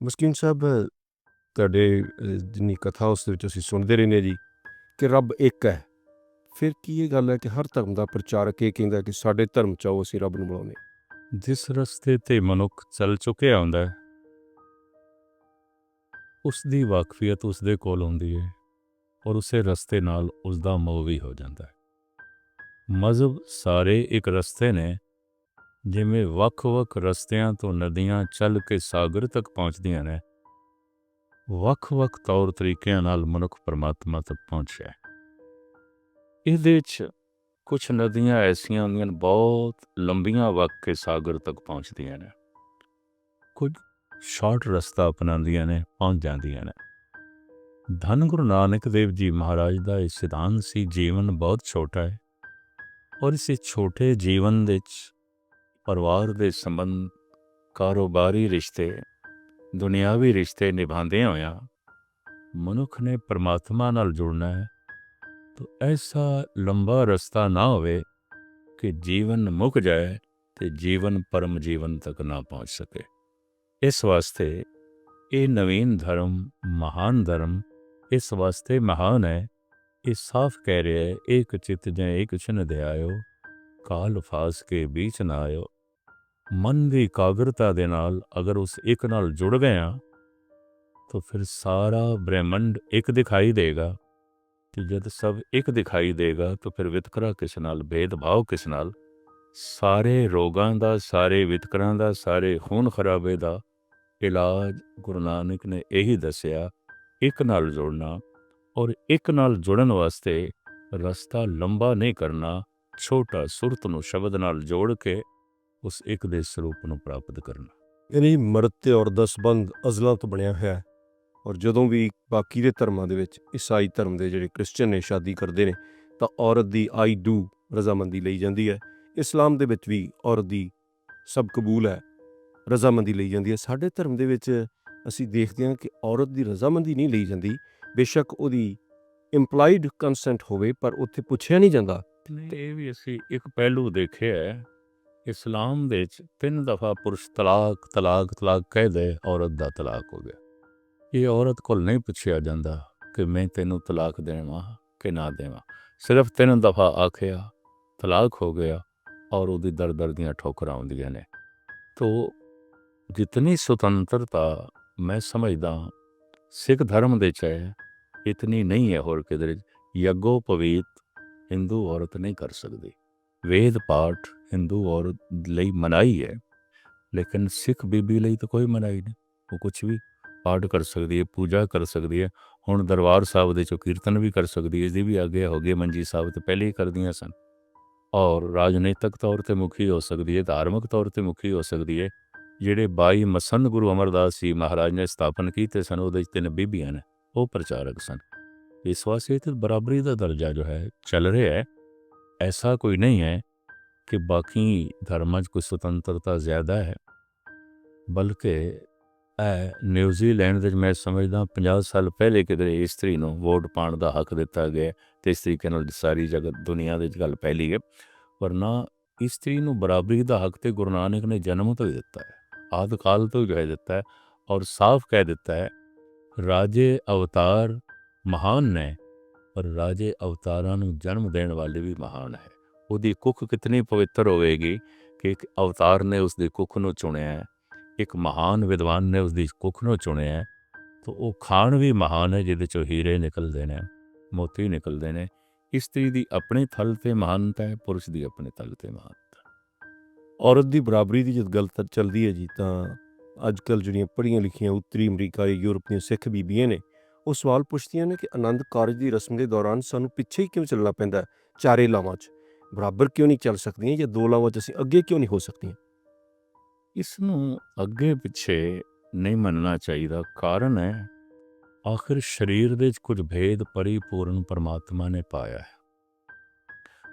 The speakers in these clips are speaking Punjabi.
ਮਸਕੀਨ ਸਾਹਿਬ, ਤੁਹਾਡੇ ਜਿੰਨੀ ਕਥਾ ਉਸ ਵਿੱਚ ਅਸੀਂ ਸੁਣਦੇ ਰਹਿੰਦੇ ਹਾਂ ਜੀ ਕਿ ਰੱਬ ਇੱਕ ਹੈ। ਫਿਰ ਕੀ ਇਹ ਗੱਲ ਹੈ ਕਿ ਹਰ ਧਰਮ ਦਾ ਪ੍ਰਚਾਰਕ ਇਹ ਕਹਿੰਦਾ ਕਿ ਸਾਡੇ ਧਰਮ ਚ ਆਓ, ਅਸੀਂ ਰੱਬ ਨੂੰ ਬੁਲਾਉਂਦੇ ਜਿਸ ਰਸਤੇ ਤੇ ਮਨੁੱਖ ਚੱਲ ਚੁੱਕਿਆ ਹੁੰਦਾ ਹੈ ਉਸ ਦੀ ਵਾਕਫੀਅਤ ਉਸ ਦੇ ਕੋਲ ਹੁੰਦੀ ਹੈ ਔਰ ਉਸੇ ਰਸਤੇ ਨਾਲ ਉਸ ਦਾ ਮੋਹ ਵੀ ਹੋ ਜਾਂਦਾ ਹੈ। ਮਜ਼ਹਬ ਸਾਰੇ ਇੱਕ ਰਸਤੇ ਨੇ ਜਿਵੇਂ ਵੱਖ-ਵੱਖ ਰਸਤਿਆਂ ਤੋਂ ਨਦੀਆਂ ਚੱਲ ਕੇ ਸਾਗਰ ਤੱਕ ਪਹੁੰਚਦੀਆਂ ਨੇ, ਵੱਖ-ਵੱਖ ਤੌਰ ਤਰੀਕਿਆਂ ਨਾਲ ਮਨੁੱਖ ਪਰਮਾਤਮਾ ਤੱਕ ਪਹੁੰਚਿਆ ਹੈ। ਇਹਦੇ ਵਿੱਚ ਕੁਝ ਨਦੀਆਂ ਐਸੀਆਂ ਹੁੰਦੀਆਂ ਨੇ, ਬਹੁਤ ਲੰਬੀਆਂ ਵਗ ਕੇ ਸਾਗਰ ਤੱਕ ਪਹੁੰਚਦੀਆਂ ਨੇ। ਕੁਝ ਸ਼ਾਰਟ ਰਸਤਾ ਅਪਣਾਉਂਦੀਆਂ ਨੇ, ਪਹੁੰਚ ਜਾਂਦੀਆਂ ਨੇ। ਧੰਨ ਗੁਰੂ ਨਾਨਕ ਦੇਵ ਜੀ ਮਹਾਰਾਜ ਦਾ ਇਹ ਸਿਧਾਂਤ ਸੀ, ਜੀਵਨ ਬਹੁਤ ਛੋਟਾ ਹੈ। ਔਰ ਇਸ ਛੋਟੇ ਜੀਵਨ ਦੇ ਵਿੱਚ ਪਰਿਵਾਰ ਦੇ ਸੰਬੰਧ, ਕਾਰੋਬਾਰੀ ਰਿਸ਼ਤੇ, ਦੁਨਿਆਵੀ ਰਿਸ਼ਤੇ ਨਿਭਾਉਂਦੇ ਹੋਇਆ ਮਨੁੱਖ ਨੇ ਪਰਮਾਤਮਾ ਨਾਲ ਜੁੜਨਾ ਹੈ। ਤਾਂ ਐਸਾ ਲੰਬਾ ਰਸਤਾ ਨਾ ਹੋਵੇ ਕਿ ਜੀਵਨ ਮੁੱਕ ਜਾਏ ਤੇ ਜੀਵਨ ਪਰਮ ਜੀਵਨ ਤੱਕ ਨਾ ਪਹੁੰਚ ਸਕੇ। ਇਸ ਵਾਸਤੇ ਇਹ ਨਵੀਨ ਧਰਮ, ਮਹਾਨ ਧਰਮ ਇਸ ਵਾਸਤੇ ਮਹਾਨ ਹੈ। ਇਹ ਸਾਫ਼ ਕਹਿ ਰਿਹਾ ਹੈ ਏਕ ਚਿਤ ਜੈ ਏਕ ਛਨ ਆਇਓ। ਕਾਲ ਫਾਸ ਕੇ ਵਿੱਚ ਨਾ ਆਇਓ। ਮਨ ਦੀ ਇਕਾਗਰਤਾ ਦੇ ਨਾਲ ਅਗਰ ਉਸ ਇੱਕ ਨਾਲ ਜੁੜ ਗਏ ਆ, ਤਾਂ ਫਿਰ ਸਾਰਾ ਬ੍ਰਹਿਮੰਡ ਇੱਕ ਦਿਖਾਈ ਦੇਗਾ ਕਿ ਜਦ ਸਭ ਇੱਕ ਦਿਖਾਈ ਦੇਗਾ, ਤਾਂ ਫਿਰ ਵਿਤਕਰਾ ਕਿਸ ਨਾਲ, ਭੇਦਭਾਵ ਕਿਸ ਨਾਲ? ਸਾਰੇ ਰੋਗਾਂ ਦਾ, ਸਾਰੇ ਵਿਤਕਰਾਂ ਦਾ, ਸਾਰੇ ਖੂਨ ਖਰਾਬੇ ਦਾ ਇਲਾਜ ਗੁਰੂ ਨਾਨਕ ਨੇ ਇਹੀ ਦੱਸਿਆ, ਇੱਕ ਨਾਲ ਜੁੜਨਾ ਔਰ ਇੱਕ ਨਾਲ ਜੁੜਨ ਵਾਸਤੇ ਰਸਤਾ ਲੰਬਾ ਨਹੀਂ ਕਰਨਾ। ਛੋਟਾ ਸੁਰਤ ਨੂੰ ਸ਼ਬਦ ਨਾਲ ਜੋੜ ਕੇ ਉਸ ਇੱਕ ਦੇ ਸਰੂਪ ਨੂੰ ਪ੍ਰਾਪਤ ਕਰਨਾ। ਯਾਨੀ ਮਰਦ ਤੇ ਔਰਤ ਦਾ ਸੰਬੰਧ ਅਜ਼ਲਾਂ ਤੋਂ ਬਣਿਆ ਹੋਇਆ ਹੈ। ਔਰ ਜਦੋਂ ਵੀ ਬਾਕੀ ਦੇ ਧਰਮਾਂ ਦੇ ਵਿੱਚ ਈਸਾਈ ਧਰਮ ਦੇ ਜਿਹੜੇ ਕ੍ਰਿਸਚੀਅਨ ਨੇ, ਸ਼ਾਦੀ ਕਰਦੇ ਨੇ, ਤਾਂ ਔਰਤ ਦੀ ਆਈ ਡੂ ਰਜ਼ਾਮੰਦੀ ਲਈ ਜਾਂਦੀ ਹੈ। ਇਸਲਾਮ ਦੇ ਵਿੱਚ ਵੀ ਔਰਤ ਦੀ ਸਭ ਕਬੂਲ ਹੈ, ਰਜ਼ਾਮੰਦੀ ਲਈ ਜਾਂਦੀ ਹੈ। ਸਾਡੇ ਧਰਮ ਦੇ ਵਿੱਚ ਅਸੀਂ ਦੇਖਦੇ ਹਾਂ ਕਿ ਔਰਤ ਦੀ ਰਜ਼ਾਮੰਦੀ ਨਹੀਂ ਲਈ ਜਾਂਦੀ। ਬੇਸ਼ੱਕ ਉਹਦੀ ਇੰਪਲਾਈਡ ਕੰਸੈਂਟ ਹੋਵੇ, ਪਰ ਉੱਥੇ ਪੁੱਛਿਆ ਨਹੀਂ ਜਾਂਦਾ ਤੇ ਇਹ ਵੀ ਅਸੀਂ ਇੱਕ ਪਹਿਲੂ ਦੇਖਿਆ ਹੈ, ਇਸਲਾਮ ਦੇ ਵਿੱਚ ਤਿੰਨ ਦਫਾ ਪੁਰਸ਼ ਤਲਾਕ ਤਲਾਕ ਤਲਾਕ ਕਹਿ ਦੇ, ਔਰਤ ਦਾ ਤਲਾਕ ਹੋ ਗਿਆ। ਇਹ ਔਰਤ ਕੋਲ ਨਹੀਂ ਪੁੱਛਿਆ ਜਾਂਦਾ ਕਿ ਮੈਂ ਤੈਨੂੰ ਤਲਾਕ ਦੇਵਾਂ ਕਿ ਨਾ ਦੇਵਾਂ। ਸਿਰਫ ਤਿੰਨ ਦਫਾ ਆਖਿਆ, ਤਲਾਕ ਹੋ ਗਿਆ ਔਰ ਉਹਦੀ ਦਰ ਦਰ ਦੀਆਂ ਠੋਕਰਾਂ ਆਉਂਦੀਆਂ ਨੇ। ਤੋ ਜਿਤਨੀ ਸੁਤੰਤਰਤਾ ਮੈਂ ਸਮਝਦਾ ਸਿੱਖ ਧਰਮ ਦੇ ਚ ਹੈ, ਇਤਨੀ ਨਹੀਂ ਹੈ ਹੋਰ ਕਿਧਰੇ। ਯੱਗੋ ਪਵੀਤ ਹਿੰਦੂ ਔਰਤ ਨਹੀਂ ਕਰ ਸਕਦੀ। ਵੇਦ ਪਾਠ ਹਿੰਦੂ ਔਰਤ ਲਈ ਮਨਾਈ ਹੈ, ਲੇਕਿਨ ਸਿੱਖ ਬੀਬੀ ਲਈ ਤਾਂ ਕੋਈ ਮਨਾਈ ਨਹੀਂ। ਉਹ ਕੁਝ ਵੀ ਪਾਠ ਕਰ ਸਕਦੀ ਹੈ, ਪੂਜਾ ਕਰ ਸਕਦੀ ਹੈ, ਹੁਣ ਦਰਬਾਰ ਸਾਹਿਬ ਦੇ ਚੋਂ ਕੀਰਤਨ ਵੀ ਕਰ ਸਕਦੀ ਹੈ ਇਸ ਦੀ ਵੀ ਅੱਗੇ ਹੋ ਗਏ ਮੰਜੀ ਸਾਹਿਬ ਤੇ ਪਹਿਲੇ ਹੀ ਕਰਦੀਆਂ ਸਨ। ਔਰ ਰਾਜਨੀਤਿਕ ਤੌਰ ਤੇ ਮੁਖੀ ਹੋ ਸਕਦੀ ਹੈ, ਧਾਰਮਿਕ ਤੌਰ ਤੇ ਮੁਖੀ ਹੋ ਸਕਦੀ ਹੈ, ਜਿਹੜੇ 22 ਮਸੰਦ ਗੁਰੂ ਅਮਰਦਾਸ ਜੀ ਮਹਾਰਾਜ ਨੇ ਸਥਾਪਨ ਕੀਤੇ ਸਨ, ਉਹਦੇ 'ਚ ਤਿੰਨ ਬੀਬੀਆਂ ਨੇ, ਉਹ ਪ੍ਰਚਾਰਕ ਸਨ। ਇਸ ਵਾਸਤੇ ਤੇ ਬਰਾਬਰੀ ਦਾ ਦਰਜਾ ਜੋ ਹੈ ਚੱਲ ਰਿਹਾ ਹੈ ਐਸਾ ਕੋਈ ਨਹੀਂ ਹੈ ਕਿ ਬਾਕੀ ਧਰਮਾਂ 'ਚ ਕੋਈ ਸੁਤੰਤਰਤਾ ਜ਼ਿਆਦਾ ਹੈ ਬਲਕਿ ਇਹ ਨਿਊਜ਼ੀਲੈਂਡ ਦੇ ਮੈਂ ਸਮਝਦਾ 50 ਸਾਲ ਪਹਿਲੇ ਕਿਤੇ ਇਸਤਰੀ ਨੂੰ ਵੋਟ ਪਾਉਣ ਦਾ ਹੱਕ ਦਿੱਤਾ ਗਿਆ ਤੇ ਇਸ ਤਰੀਕੇ ਨਾਲ ਸਾਰੀ ਜਗਤ ਦੁਨੀਆ ਦੇ ਵਿੱਚ ਗੱਲ ਫੈਲੀ ਹੈ ਵਰਨਾ ਇਸਤਰੀ ਨੂੰ ਬਰਾਬਰੀ ਦਾ ਹੱਕ ਤੇ ਗੁਰੂ ਨਾਨਕ ਨੇ ਜਨਮ ਤੋਂ ਹੀ ਦਿੱਤਾ ਹੈ ਆਦਿ ਕਾਲ ਤੋਂ ਹੀ ਕਹਿ ਦਿੱਤਾ ਹੈ ਔਰ ਸਾਫ਼ ਕਹਿ ਦਿੱਤਾ ਹੈ ਰਾਜੇ ਅਵਤਾਰ ਮਹਾਨ ਨੇ, ਪਰ ਰਾਜੇ ਅਵਤਾਰਾਂ ਨੂੰ ਜਨਮ ਦੇਣ ਵਾਲੇ ਵੀ ਮਹਾਨ ਹੈ। ਉਹਦੀ ਕੁੱਖ ਕਿਤਨੀ ਪਵਿੱਤਰ ਹੋਵੇਗੀ ਕਿ ਇੱਕ ਅਵਤਾਰ ਨੇ ਉਸ ਦੀ ਕੁੱਖ ਨੂੰ ਚੁਣਿਆ ਹੈ, ਇੱਕ ਮਹਾਨ ਵਿਦਵਾਨ ਨੇ ਉਸ ਦੀ ਕੁੱਖ ਨੂੰ ਚੁਣਿਆ ਹੈ, ਤਾਂ ਉਹ ਖਾਣ ਵੀ ਮਹਾਨ ਹੈ ਜਿਹਦੇ ਚੋਂ ਹੀਰੇ ਨਿਕਲਦੇ ਨੇ, ਮੋਤੀ ਨਿਕਲਦੇ ਨੇ। ਇਸਤਰੀ ਦੀ ਆਪਣੇ ਥਲ ਤੇ ਮਹਾਨਤਾ ਹੈ, ਪੁਰਸ਼ ਦੀ ਆਪਣੇ ਥਲ ਤੇ ਮਹਾਨਤਾ ਔਰਤ ਦੀ ਬਰਾਬਰੀ ਦੀ ਜਦ ਗੱਲ ਤਾਂ ਚੱਲਦੀ ਹੈ ਜੀ, ਤਾਂ ਅੱਜ ਕੱਲ ਜਿਹੜੀਆਂ ਪੜ੍ਹੀਆਂ ਲਿਖੀਆਂ ਉੱਤਰੀ ਅਮਰੀਕਾ ਜਾਂ ਯੂਰਪ ਦੀਆਂ ਸਿੱਖ ਬੀਬੀਆਂ ਨੇ ਉਹ ਸਵਾਲ ਪੁੱਛਦੀਆਂ ਨੇ ਕਿ ਆਨੰਦ ਕਾਰਜ ਦੀ ਰਸਮ ਦੇ ਦੌਰਾਨ ਸਾਨੂੰ ਪਿੱਛੇ ਹੀ ਕਿਉਂ ਚੱਲਣਾ ਪੈਂਦਾ ਚਾਰੇ ਲਾਵਾਂ 'ਚ। ਬਰਾਬਰ ਕਿਉਂ ਨਹੀਂ ਚੱਲ ਸਕਦੀਆਂ ਜਾਂ ਦੋ ਲਾਵਾਂ 'ਚ ਅਸੀਂ ਅੱਗੇ ਕਿਉਂ ਨਹੀਂ ਹੋ ਸਕਦੀਆਂ? ਇਸ ਨੂੰ ਅੱਗੇ ਪਿੱਛੇ ਨਹੀਂ ਮੰਨਣਾ ਚਾਹੀਦਾ। ਕਾਰਨ ਹੈ, ਆਖਿਰ ਸਰੀਰ ਦੇ ਵਿੱਚ ਕੁਝ ਭੇਦ ਪਰਿਪੂਰਨ ਪਰਮਾਤਮਾ ਨੇ ਪਾਇਆ ਹੈ।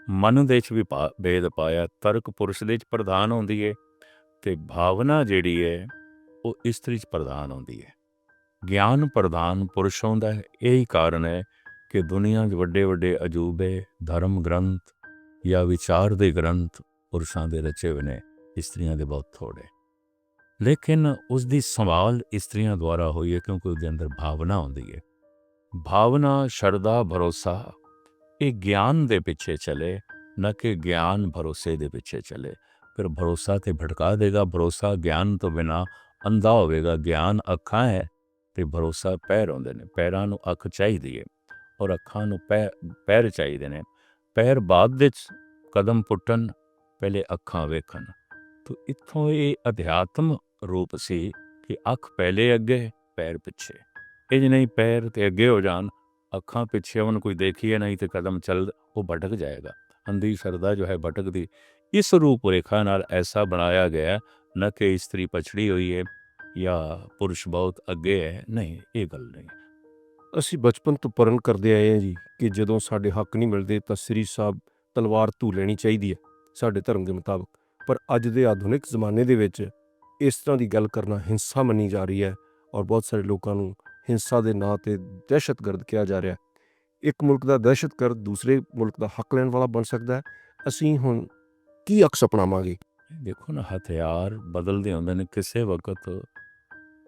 ਮਨ ਦੇ ਵਿੱਚ ਵੀ ਪਾ- ਭੇਦ ਪਾਇਆ। ਤਰਕ ਪੁਰਸ਼ ਦੇ ਵਿੱਚ ਪ੍ਰਧਾਨ ਹੁੰਦੀ ਹੈ ਤੇ ਭਾਵਨਾ ਜਿਹੜੀ ਹੈ ਉਹ ਇਸਤਰੀ 'ਚ ਪ੍ਰਧਾਨ ਹੁੰਦੀ ਹੈ ਗਿਆਨ ਪ੍ਰਧਾਨ ਪੁਰਸ਼ ਹੁੰਦਾ ਹੈ। ਇਹੀ ਕਾਰਨ ਹੈ ਕਿ ਦੁਨੀਆ 'ਚ ਵੱਡੇ ਵੱਡੇ ਅਜੂਬੇ, ਧਰਮ ਗ੍ਰੰਥ ਜਾਂ ਵਿਚਾਰ ਦੇ ਗ੍ਰੰਥ ਪੁਰਸ਼ਾਂ ਦੇ ਰਚੇ ਹੋਏ ਨੇ, ਇਸਤਰੀਆਂ ਦੇ ਬਹੁਤ ਥੋੜੇ ਲੇਕਿਨ ਉਸ ਦੀ ਸੰਭਾਲ ਇਸਤਰੀਆਂ ਦੁਆਰਾ ਹੋਈ ਹੈ ਕਿਉਂਕਿ ਉਹਦੇ ਅੰਦਰ ਭਾਵਨਾ ਹੁੰਦੀ ਹੈ। ਭਾਵਨਾ, ਸ਼ਰਧਾ, ਭਰੋਸਾ, ਇਹ ਗਿਆਨ ਦੇ ਪਿੱਛੇ ਚਲੇ, ਨਾ ਕਿ ਗਿਆਨ ਭਰੋਸੇ ਦੇ ਪਿੱਛੇ ਚਲੇ। ਫਿਰ ਭਰੋਸਾ ਤੇ ਭਟਕਾ ਦੇਗਾ। ਭਰੋਸਾ ਗਿਆਨ ਤੋਂ ਬਿਨਾ ਅੰਧਾ ਹੋਵੇਗਾ। ਗਿਆਨ ਅੱਖਾਂ ਹੈ। ਤੇ ਭਰੋਸਾ ਪੈਰ ਹੁੰਦੇ ਨੇ। ਪੈਰਾਂ ਨੂੰ ਅੱਖ ਚਾਹੀਦੀ ਹੈ ਔਰ ਅੱਖਾਂ ਨੂੰ ਪੈ, ਪੈਰ ਚਾਹੀਦੇ ਨੇ। ਪੈਰ ਬਾਅਦ ਵਿੱਚ ਕਦਮ ਪੁੱਟਣ, ਪਹਿਲੇ ਅੱਖਾਂ ਵੇਖਣ। ਤੋ ਇੱਥੋਂ ਇਹ ਅਧਿਆਤਮ ਰੂਪ ਸੀ ਕਿ ਅੱਖ ਪਹਿਲੇ ਅੱਗੇ, ਪੈਰ ਪਿੱਛੇ। ਇਹ ਜੇ ਨਹੀਂ ਪੈਰ ਤੇ ਅੱਗੇ ਹੋ ਜਾਣ, ਅੱਖਾਂ ਪਿੱਛੇ ਉਹਨ ਕੋਈ ਦੇਖੀਏ ਨਹੀਂ ਤੇ ਕਦਮ ਚੱਲ, ਉਹ ਭਟਕ ਜਾਏਗਾ। ਅੰਧੀ ਸਰਦਾ ਜੋ ਹੈ ਭਟਕਦੀ। ਇਸ ਰੂਪ ਰੇਖਾ ਨਾਲ ਐਸਾ ਬਣਾਇਆ ਗਿਆ, ਨਾ ਕਿ ਇਸਤਰੀ ਪਛੜੀ ਹੋਈ ਹੈ ਜਾਂ ਪੁਰਸ਼ ਬਹੁਤ ਅੱਗੇ ਹੈ। ਨਹੀਂ, ਇਹ ਗੱਲ ਨਹੀਂ। ਅਸੀਂ ਬਚਪਨ ਤੋਂ ਪਰਨ ਕਰਦੇ ਆਏ ਹਾਂ ਜੀ ਕਿ ਜਦੋਂ ਸਾਡੇ ਹੱਕ ਨਹੀਂ ਮਿਲਦੇ ਤਾਂ ਸ੍ਰੀ ਸਾਹਿਬ ਤਲਵਾਰ ਧੂ ਲੈਣੀ ਚਾਹੀਦੀ ਹੈ ਸਾਡੇ ਧਰਮ ਦੇ ਮੁਤਾਬਕ। ਪਰ ਅੱਜ ਦੇ ਆਧੁਨਿਕ ਜ਼ਮਾਨੇ ਦੇ ਵਿੱਚ ਇਸ ਤਰ੍ਹਾਂ ਦੀ ਗੱਲ ਕਰਨਾ ਹਿੰਸਾ ਮੰਨੀ ਜਾ ਰਹੀ ਹੈ ਔਰ ਬਹੁਤ ਸਾਰੇ ਲੋਕਾਂ ਨੂੰ ਹਿੰਸਾ ਦੇ ਨਾਂ ਤੇ ਦਹਿਸ਼ਤਗਰਦ ਕਿਹਾ ਜਾ ਰਿਹਾ ਹੈ। ਇੱਕ ਮੁਲਕ ਦਾ ਦਹਿਸ਼ਤਗਰਦ ਦੂਸਰੇ ਮੁਲਕ ਦਾ ਹੱਕ ਲੈਣ ਵਾਲਾ ਬਣ ਸਕਦਾ ਹੈ। ਅਸੀਂ ਹੁਣ ਕੀ ਅਕਸ ਅਪਣਾਵਾਂਗੇ ਦੇਖੋ ਨਾ, ਹਥਿਆਰ ਬਦਲਦੇ ਹੁੰਦੇ ਨੇ ਕਿਸੇ ਵਕਤ।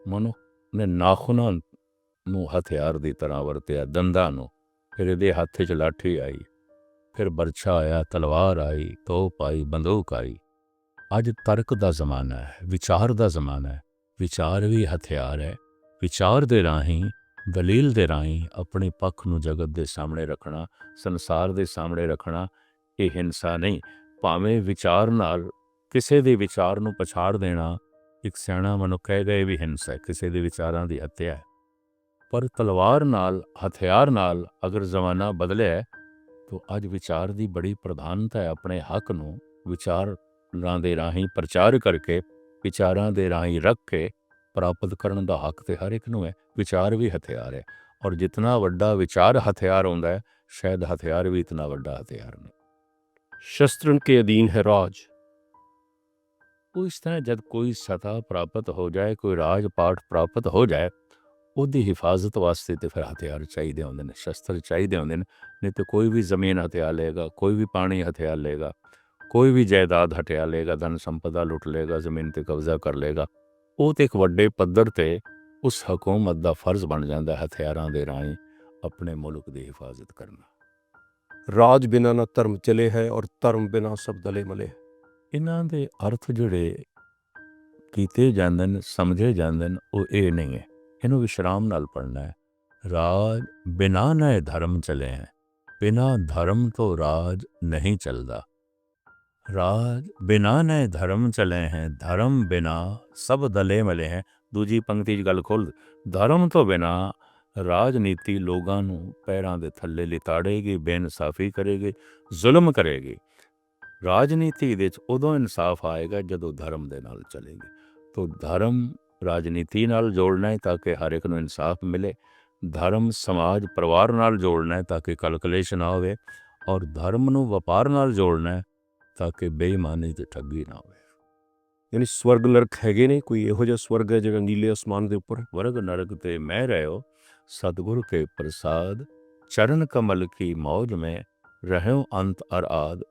ਮਨੁੱਖ ਨੇ ਨਾਖੂਨਾਂ ਨੂੰ ਹਥਿਆਰ ਦੀ ਤਰ੍ਹਾਂ ਵਰਤਿਆ, ਦੰਦਾਂ ਨੂੰ। ਫਿਰ ਇਹਦੇ ਹੱਥ 'ਚ ਲਾਠੀ ਆਈ, ਫਿਰ ਬਰਛਾ ਆਇਆ, ਤਲਵਾਰ ਆਈ, ਤੋਪ ਆਈ, ਬੰਦੂਕ ਆਈ। ਅੱਜ ਤਰਕ ਦਾ ਜ਼ਮਾਨਾ ਹੈ, ਵਿਚਾਰ ਦਾ ਜ਼ਮਾਨਾ ਹੈ। ਵਿਚਾਰ ਵੀ ਹਥਿਆਰ ਹੈ। ਵਿਚਾਰ ਦੇ ਰਾਹੀਂ, ਦਲੀਲ ਦੇ ਰਾਹੀਂ ਆਪਣੇ ਪੱਖ ਨੂੰ ਜਗਤ ਦੇ ਸਾਹਮਣੇ ਰੱਖਣਾ, ਸੰਸਾਰ ਦੇ ਸਾਹਮਣੇ ਰੱਖਣਾ, ਇਹ ਹਿੰਸਾ ਨਹੀਂ। ਭਾਵੇਂ ਵਿਚਾਰ ਨਾਲ ਕਿਸੇ ਦੇ ਵਿਚਾਰ ਨੂੰ ਪਛਾੜ ਦੇਣਾ ਇੱਕ ਸਿਆਣਾ ਮਨੁੱਖ ਕਹੇਗਾ ਇਹ ਵੀ ਹਿੰਸਾ ਹੈ, ਕਿਸੇ ਦੇ ਵਿਚਾਰਾਂ ਦੀ ਹੱਤਿਆ ਹੈ। ਪਰ ਤਲਵਾਰ ਨਾਲ, ਹਥਿਆਰ ਨਾਲ ਅਗਰ ਜ਼ਮਾਨਾ ਬਦਲਿਆ ਤਾਂ ਅੱਜ ਵਿਚਾਰ ਦੀ ਬੜੀ ਪ੍ਰਧਾਨਤਾ ਹੈ ਆਪਣੇ ਹੱਕ ਨੂੰ ਵਿਚਾਰਾਂ ਦੇ ਰਾਹੀਂ ਪ੍ਰਚਾਰ ਕਰਕੇ, ਵਿਚਾਰਾਂ ਦੇ ਰਾਹੀਂ ਰੱਖ ਕੇ ਪ੍ਰਾਪਤ ਕਰਨ ਦਾ ਹੱਕ ਤੇ ਹਰ ਇੱਕ ਨੂੰ ਹੈ, ਵਿਚਾਰ ਵੀ ਹਥਿਆਰ ਹੈ। ਔਰ ਜਿਤਨਾ ਵੱਡਾ ਵਿਚਾਰ ਹਥਿਆਰ ਹੁੰਦਾ ਹੈ, ਸ਼ਾਇਦ ਹਥਿਆਰ ਵੀ ਇਤਨਾ ਵੱਡਾ ਹਥਿਆਰ ਨਹੀਂ। ਸ਼ਸਤਰਨ ਕੇ ਅਧੀਨ ਹੈ ਰਾਜ। ਉਹ ਇਸ ਤਰ੍ਹਾਂ ਜਦ ਕੋਈ ਸਤਾ ਪ੍ਰਾਪਤ ਹੋ ਜਾਏ ਕੋਈ ਰਾਜ ਪਾਠ ਪ੍ਰਾਪਤ ਹੋ ਜਾਏ ਉਹਦੀ ਹਿਫਾਜ਼ਤ ਵਾਸਤੇ ਤੇ ਫਿਰ ਹਥਿਆਰ ਚਾਹੀਦੇ ਹੁੰਦੇ ਨੇ ਸ਼ਸਤਰ ਚਾਹੀਦੇ ਹੁੰਦੇ ਨੇ ਨਹੀਂ ਤੇ ਕੋਈ ਵੀ ਜ਼ਮੀਨ ਹਥਿਆਰ ਲਏਗਾ ਕੋਈ ਵੀ ਪਾਣੀ ਹਥਿਆਰ ਲਏਗਾ ਕੋਈ ਵੀ ਜਾਇਦਾਦ ਹਟਿਆ ਲਏਗਾ ਧਨ ਸੰਪਦਾ ਲੁੱਟ ਲਏਗਾ ਜ਼ਮੀਨ ਤੇ ਕਬਜ਼ਾ ਕਰ ਲਏਗਾ ਉਹ ਤੇ ਇੱਕ ਵੱਡੇ ਪੱਧਰ ਤੇ ਉਸ ਹਕੂਮਤ ਦਾ ਫਰਜ਼ ਬਣ ਜਾਂਦਾ ਹੈ ਹਥਿਆਰਾਂ ਦੇ ਰਾਹੀਂ ਆਪਣੇ ਮੁਲਕ ਦੀ ਹਿਫਾਜ਼ਤ ਕਰਨਾ ਰਾਜ ਬਿਨਾ ਨਾ ਧਰਮ ਚਲੇ ਹੈ ਔਰ ਧਰਮ ਬਿਨਾ ਸਭ ਦਲੇ ਮਲੇ ਹੈ। ਇਹਨਾਂ ਦੇ ਅਰਥ ਜਿਹੜੇ ਕੀਤੇ ਜਾਂਦੇ ਨੇ, ਸਮਝੇ ਜਾਂਦੇ ਨੇ, ਉਹ ਇਹ ਨਹੀਂ ਹੈ। ਇਹਨੂੰ ਵਿਸ਼ਰਾਮ ਨਾਲ ਪੜਨਾ ਹੈ। ਰਾਜ ਬਿਨਾ ਨਏ ਧਰਮ ਚਲੇ ਹੈ। ਬਿਨਾ ਧਰਮ ਤੋਂ ਰਾਜ ਨਹੀਂ ਚੱਲਦਾ। ਰਾਜ ਬਿਨਾ ਨਏ ਧਰਮ ਚਲੇ ਹੈ। ਧਰਮ ਬਿਨਾ ਸਭ ਦਲੇ ਮਲੇ ਹੈ। ਦੂਜੀ ਪੰਕਤੀ 'ਚ ਗੱਲ ਖੋਲ ਧਰਮ ਤੋਂ ਬਿਨਾ ਰਾਜਨੀਤੀ ਲੋਕਾਂ ਨੂੰ ਪੈਰਾਂ ਦੇ ਥੱਲੇ ਲਿਤਾੜੇਗੀ, ਬੇਇਨਸਾਫੀ ਕਰੇਗੀ, ਜ਼ੁਲਮ ਕਰੇਗੀ। ਰਾਜਨੀਤੀ ਦੇ ਵਿੱਚ ਉਦੋਂ ਇਨਸਾਫ ਆਏਗਾ ਜਦੋਂ ਧਰਮ ਦੇ ਨਾਲ ਚੱਲੇਗੀ। ਤੋ ਧਰਮ ਰਾਜਨੀਤੀ ਨਾਲ ਜੋੜਨਾ ਹੈ ਤਾਂ ਕਿ ਹਰ ਇੱਕ ਨੂੰ ਇਨਸਾਫ ਮਿਲੇ। ਧਰਮ ਸਮਾਜ ਪਰਿਵਾਰ ਨਾਲ ਜੋੜਨਾ ਹੈ ਤਾਂ ਕਿ ਕੈਲਕੂਲੇਸ਼ਨ ਨਾ ਹੋਵੇ ਔਰ ਧਰਮ ਨੂੰ ਵਪਾਰ ਨਾਲ ਜੋੜਨਾ ਹੈ ਤਾਂ ਕਿ ਬੇਈਮਾਨੀ ਤੇ ਠੱਗੀ ਨਾ ਹੋਵੇ। ਯਾਨੀ ਸਵਰਗ ਨਰਕ ਹੈਗੇ ਨੇ ਕੋਈ ਇਹੋ ਜਿਹਾ ਸਵਰਗ ਹੈ ਜਿਹੜਾ ਨੀਲੇ ਅਸਮਾਨ ਦੇ ਉੱਪਰ? ਵਰਗ ਨਰਕ ਤੇ ਮੈਂ ਰਹਿਓ ਸਤਿਗੁਰ ਕੇ ਪ੍ਰਸਾਦ ਚਰਨ ਕਮਲ ਕੀ ਮੌਜ ਮੈਂ ਰਹਿਓ ਅੰਤ ਅਰ ਆਦ।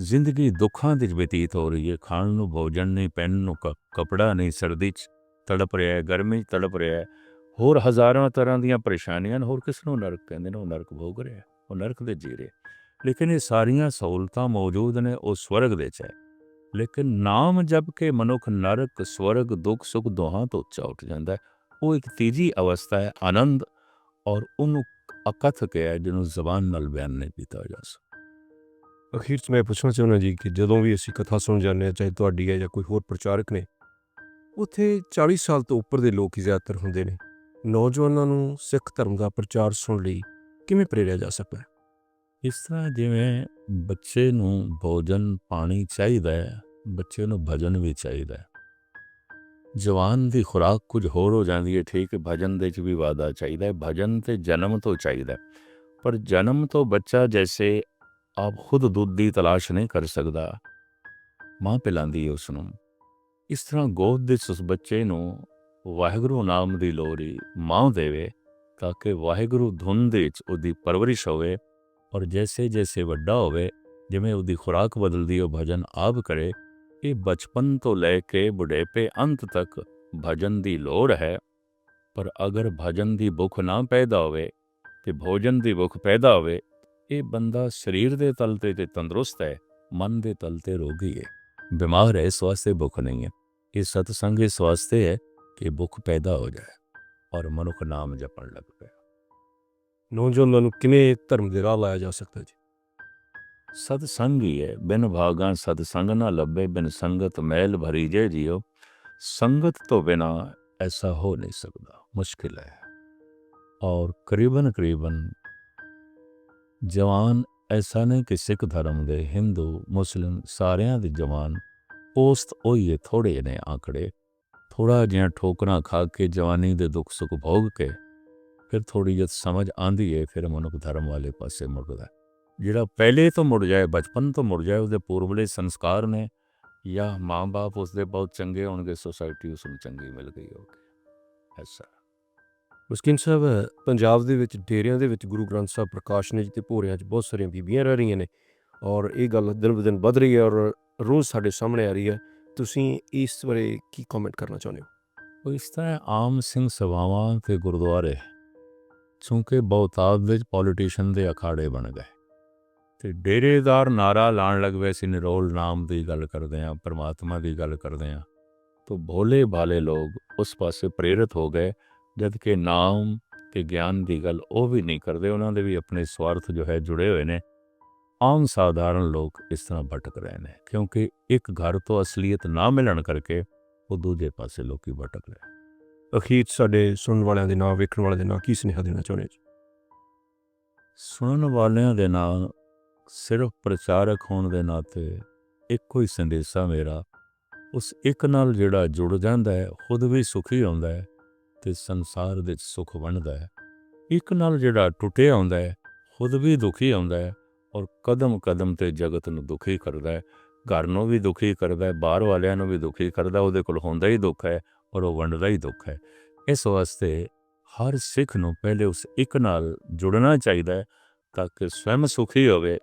ਜ਼ਿੰਦਗੀ ਦੁੱਖਾਂ ਦੇ ਬਤੀਤ ਹੋ ਰਹੀ ਹੈ। ਖਾਣ ਨੂੰ, ਭੋਜਨ ਨਹੀਂ ਪਹਿਨਣ ਨੂੰ, ਕ- ਕੱਪੜਾ ਨਹੀਂ, ਸਰਦੀ 'ਚ ਤੜਪ ਰਿਹਾ ਹੈ, ਗਰਮੀ 'ਚ ਤੜਪ ਰਿਹਾ ਹੈ। ਹੋਰ ਹਜ਼ਾਰਾਂ ਤਰ੍ਹਾਂ ਦੀਆਂ ਪਰੇਸ਼ਾਨੀਆਂ ਨੇ, ਹੋਰ ਕਿਸ ਨੂੰ ਨਰਕ ਕਹਿੰਦੇ ਨੇ? ਉਹ ਨਰਕ ਭੋਗ ਰਿਹਾ ਉਹ ਨਰਕ ਦੇ ਜੀ ਰਿਹਾ ਲੇਕਿਨ ਇਹ ਸਾਰੀਆਂ ਸਹੂਲਤਾਂ ਮੌਜੂਦ ਨੇ, ਉਹ ਸਵਰਗ ਦੇ 'ਚ ਹੈ। ਲੇਕਿਨ ਨਾਮ ਜਪ ਕੇ ਮਨੁੱਖ ਨਰਕ, ਸਵਰਗ, ਦੁੱਖ, ਸੁੱਖ ਦੋਹਾਂ ਤੋਂ ਉੱਚਾ ਉੱਠ ਜਾਂਦਾ ਹੈ। ਉਹ ਇੱਕ ਤੀਜੀ ਅਵਸਥਾ ਹੈ, ਆਨੰਦ ਔਰ ਉਹਨੂੰ ਅਕਥ ਕਿਹਾ ਜਿਹਨੂੰ ਜ਼ਬਾਨ ਨਾਲ ਬਿਆਨ ਨਹੀਂ ਕੀਤਾ ਜਾ ਸਕਦਾ। ਅਖੀਰ 'ਚ ਮੈਂ ਪੁੱਛਣਾ ਚਾਹੁੰਦਾ ਜੀ ਕਿ ਜਦੋਂ ਵੀ ਅਸੀਂ ਕਥਾ ਸੁਣ ਜਾਂਦੇ ਹਾਂ, ਚਾਹੇ ਤੁਹਾਡੀ ਹੈ ਜਾਂ ਕੋਈ ਹੋਰ ਪ੍ਰਚਾਰਕ ਨੇ, ਉੱਥੇ 40 ਸਾਲ ਤੋਂ ਉੱਪਰ ਦੇ ਲੋਕ ਹੀ ਜ਼ਿਆਦਾਤਰ ਹੁੰਦੇ ਨੇ। ਨੌਜਵਾਨਾਂ ਨੂੰ ਸਿੱਖ ਧਰਮ ਦਾ ਪ੍ਰਚਾਰ ਸੁਣ ਲਈ ਕਿਵੇਂ ਪ੍ਰੇਰਿਆ ਜਾ ਸਕਦਾ ਹੈ? ਇਸ ਤਰ੍ਹਾਂ ਜਿਵੇਂ ਬੱਚੇ ਨੂੰ ਭੋਜਨ ਪਾਣੀ ਚਾਹੀਦਾ ਹੈ, ਬੱਚੇ ਨੂੰ ਭਜਨ ਵੀ ਚਾਹੀਦਾ ਹੈ। ਜਵਾਨ ਦੀ ਖੁਰਾਕ ਕੁਝ ਹੋਰ ਹੋ ਜਾਂਦੀ ਹੈ, ਠੀਕ ਹੈ, ਭਜਨ ਦੇ ਚ ਵੀ ਵਾਦਾ ਚਾਹੀਦਾ ਹੈ, ਭਜਨ ਤੇ ਜਨਮ ਤੋਂ ਚਾਹੀਦਾ ਪਰ ਜਨਮ ਤੋਂ ਬੱਚਾ ਜੈਸੇ ਆਪ ਖੁਦ ਦੁੱਧ ਦੀ ਤਲਾਸ਼ ਨਹੀਂ ਕਰ ਸਕਦਾ। ਮਾਂ ਪਿਲਾਉਂਦੀ ਹੈ ਉਸ ਨੂੰ, ਇਸ ਤਰ੍ਹਾਂ ਗੋਦ ਦੇ ਉਸ ਬੱਚੇ ਨੂੰ ਵਾਹਿਗੁਰੂ ਨਾਮ ਦੀ ਲੋਰੀ ਮਾਂ ਦੇਵੇ, ਤਾਂ ਕਿ ਵਾਹਿਗੁਰੂ ਧੁਨ ਦੇ ਵਿੱਚ ਉਹਦੀ ਪਰਵਰਿਸ਼ ਹੋਵੇ ਔਰ ਜੈਸੇ ਜੈਸੇ ਵੱਡਾ ਹੋਵੇ, ਜਿਵੇਂ ਉਹਦੀ ਖੁਰਾਕ ਬਦਲਦੀ ਉਹ ਭਜਨ ਆਪ ਕਰੇ, ਇਹ ਬਚਪਨ ਤੋਂ ਲੈ ਕੇ ਬੁਢੇਪੇ ਅੰਤ ਤੱਕ ਭਜਨ ਦੀ ਲੋੜ ਹੈ। ਪਰ ਅਗਰ ਭਜਨ ਦੀ ਭੁੱਖ ਨਾ ਪੈਦਾ ਹੋਵੇ ਤੇ ਭੋਜਨ ਦੀ ਭੁੱਖ ਪੈਦਾ ਹੋਵੇ ਇਹ ਬੰਦਾ ਸਰੀਰ ਦੇ ਤਲ ਤੇ ਤੇ ਤੰਦਰੁਸਤ ਹੈ ਮਨ ਦੇ ਤਲ ਤੇ ਰੋਗੀ ਹੈ। ਬਿਮਾਰ ਹੈ ਇਸ ਵਾਸਤੇ ਭੁੱਖ ਨਹੀਂ ਹੈ। ਇਹ ਸਤਸੰਗ ਇਸ ਵਾਸਤੇ ਹੈ ਕਿ ਭੁੱਖ ਪੈਦਾ ਹੋ ਜਾਏ ਔਰ ਮਨੁੱਖ ਨਾਮ ਜਪਣ ਲੱਗ ਪਿਆ। ਨੌਜਵਾਨਾਂ ਨੂੰ ਕਿਵੇਂ ਧਰਮ ਦੇ ਰਾਹ ਲਾਇਆ ਜਾ ਸਕਦਾ ਜੀ? ਸਤ ਸੰਗ ਹੀ ਹੈ। ਬਿਨ ਭਾਗਾਂ ਸਤ ਸੰਗ ਨਾ ਲੱਭੇ ਬਿਨ ਸੰਗਤ ਮੈਲ ਭਰੀ ਜੇ ਜਿਓ ਸੰਗਤ ਤੋਂ ਬਿਨਾ ਐਸਾ ਹੋ ਨਹੀਂ ਸਕਦਾ। ਮੁਸ਼ਕਿਲ ਹੈ। ਔਰ ਕਰੀਬਨ ਕਰੀਬਨ ਜਵਾਨ ਐਸਾ ਨਹੀਂ ਕਿ ਸਿੱਖ ਧਰਮ ਦੇ ਹਿੰਦੂ, ਮੁਸਲਿਮ ਸਾਰਿਆਂ ਦੇ ਜਵਾਨ ਪੋਸਟ ਹੋਈਏ ਹੈ ਥੋੜੇ ਨੇ ਆਂਕੜੇ। ਥੋੜਾ ਜਿਹਾ ਠੋਕਰਾਂ ਖਾ ਕੇ ਜਵਾਨੀ ਦੇ ਦੁੱਖ ਸੁੱਖ ਭੋਗ ਕੇ ਫਿਰ ਥੋੜੀ ਜਿਹੀ ਸਮਝ ਆਂਦੀ ਹੈ ਫਿਰ ਮਨੁੱਖ ਧਰਮ ਵਾਲੇ ਪਾਸੇ ਮੁੜਦਾ ਜਿਹੜਾ ਪਹਿਲੇ ਤੋਂ ਮੁੜ ਜਾਏ, ਬਚਪਨ ਤੋਂ ਮੁੜ ਜਾਏ, ਉਹਦੇ ਪੂਰਵਲੇ ਸੰਸਕਾਰ ਨੇ ਜਾਂ ਮਾਂ-ਬਾਪ ਉਸਦੇ ਬਹੁਤ ਚੰਗੇ ਹੋਣਗੇ ਸੋਸਾਇਟੀ ਉਸ ਨੂੰ ਚੰਗੀ ਮਿਲ ਗਈ ਹੋਗੀ ਐਸਾ ਮੁਸਕਿਨ ਸਾਹਿਬ, ਪੰਜਾਬ ਦੇ ਵਿੱਚ ਡੇਰਿਆਂ ਦੇ ਵਿੱਚ ਗੁਰੂ ਗ੍ਰੰਥ ਸਾਹਿਬ ਪ੍ਰਕਾਸ਼ ਨੇ ਜੀ ਤੇ ਭੋਰਿਆਂ 'ਚ ਬਹੁਤ ਸਾਰੀਆਂ ਬੀਬੀਆਂ ਰਹਿ ਰਹੀਆਂ ਨੇ ਔਰ ਇਹ ਗੱਲ ਦਿਨ ਬ ਦਿਨ ਵੱਧ ਰਹੀ ਹੈ ਔਰ ਰੋਜ਼ ਸਾਡੇ ਸਾਹਮਣੇ ਆ ਰਹੀ ਹੈ। ਤੁਸੀਂ ਇਸ ਬਾਰੇ ਕੀ ਕਮੈਂਟ ਕਰਨਾ ਚਾਹੁੰਦੇ ਹੋ? ਇਸ ਤਰ੍ਹਾਂ ਆਮ ਸਿੰਘ ਸਭਾਵਾਂ ਤੇ ਗੁਰਦੁਆਰੇ ਕਿਉਂਕਿ ਬਹੁਤਾਤ ਵਿੱਚ ਪੋਲੀਟੀਸ਼ੀਅਨ ਦੇ ਅਖਾੜੇ ਬਣ ਗਏ ਤੇ ਡੇਰੇਦਾਰ ਨਾਰਾ ਲਾਣ ਲੱਗ ਪਏ ਸੀ, ਨਿਰੋਲ ਨਾਮ ਦੀ ਗੱਲ ਕਰਦੇ ਆ ਪਰਮਾਤਮਾ ਦੀ ਗੱਲ ਕਰਦੇ ਆ ਤਾਂ ਭੋਲੇ ਭਾਲੇ ਲੋਕ ਉਸ ਪਾਸੇ ਪ੍ਰੇਰਿਤ ਹੋ ਗਏ ਜਦ ਕਿ ਨਾਮ ਤੇ ਗਿਆਨ ਦੀ ਗੱਲ ਉਹ ਵੀ ਨਹੀਂ ਕਰਦੇ ਉਹਨਾਂ ਦੇ ਵੀ ਆਪਣੇ ਸਵਾਰਥ ਜੋ ਹੈ ਜੁੜੇ ਹੋਏ ਨੇ। ਆਮ ਸਾਧਾਰਨ ਲੋਕ ਇਸ ਤਰ੍ਹਾਂ ਭਟਕ ਰਹੇ ਨੇ ਕਿਉਂਕਿ ਇੱਕ ਘਰ ਤੋਂ ਅਸਲੀਅਤ ਨਾ ਮਿਲਣ ਕਰਕੇ ਉਹ ਦੂਜੇ ਪਾਸੇ ਲੋਕੀ ਭਟਕ ਰਹੇ ਅਖੀਰ ਸਾਡੇ ਸੁਣਨ ਵਾਲਿਆਂ ਦੇ ਨਾਂ ਵੇਖਣ ਵਾਲਿਆਂ ਦੇ ਨਾਂ ਕੀ ਸੁਨੇਹਾ ਦੇਣਾ ਚਾਹੁੰਦੇ ਜੀ? ਸੁਣਨ ਵਾਲਿਆਂ ਦੇ ਨਾਲ ਸਿਰਫ ਪ੍ਰਚਾਰਕ ਹੋਣ ਦੇ ਨਾਤੇ ਇੱਕੋ ਹੀ ਸੰਦੇਸ਼ਾ ਮੇਰਾ ਉਸ ਇੱਕ ਨਾਲ ਜਿਹੜਾ ਜੁੜ ਜਾਂਦਾ ਹੈ ਖੁਦ ਵੀ ਸੁਖੀ ਹੁੰਦਾ ਹੈ ਤੇ ਸੰਸਾਰ ਵਿੱਚ ਸੁਖ ਵੰਡਦਾ ਹੈ। ਇੱਕ ਨਾਲ ਜਿਹੜਾ ਟੁੱਟਿਆ ਹੁੰਦਾ ਹੈ ਖੁਦ ਵੀ ਦੁਖੀ ਹੁੰਦਾ ਹੈ ਔਰ ਕਦਮ ਕਦਮ ਤੇ ਜਗਤ ਨੂੰ ਦੁਖੀ ਕਰਦਾ ਹੈ। ਘਰ ਨੂੰ ਵੀ ਦੁਖੀ ਕਰਦਾ ਹੈ ਬਾਹਰ ਵਾਲਿਆਂ ਨੂੰ ਵੀ ਦੁਖੀ ਕਰਦਾ ਉਹਦੇ ਕੋਲ ਹੁੰਦਾ ਹੀ ਦੁੱਖ ਹੈ ਔਰ ਉਹ ਵੰਡਦਾ ਹੀ ਦੁੱਖ ਹੈ। ਇਸ ਵਾਸਤੇ ਹਰ ਸਿੱਖ ਨੂੰ ਪਹਿਲੇ ਉਸ ਇੱਕ ਨਾਲ ਜੁੜਨਾ ਚਾਹੀਦਾ ਹੈ ਤਾਂ ਕਿ ਸਵੈਮ ਸੁਖੀ ਹੋਵੇ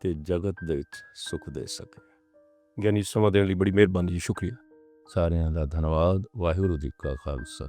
ਤੇ ਜਗਤ ਦੇ ਵਿੱਚ ਸੁਖ ਦੇ ਸਕੇ। ਗਿਆਨੀ ਸਮਾਂ ਦੇਣ ਲਈ ਬੜੀ ਮਿਹਰਬਾਨੀ ਜੀ ਸ਼ੁਕਰੀਆ। ਸਾਰਿਆਂ ਦਾ ਧੰਨਵਾਦ ਵਾਹਿਗੁਰੂ ਜੀ ਕਾ ਖਾਲਸਾ।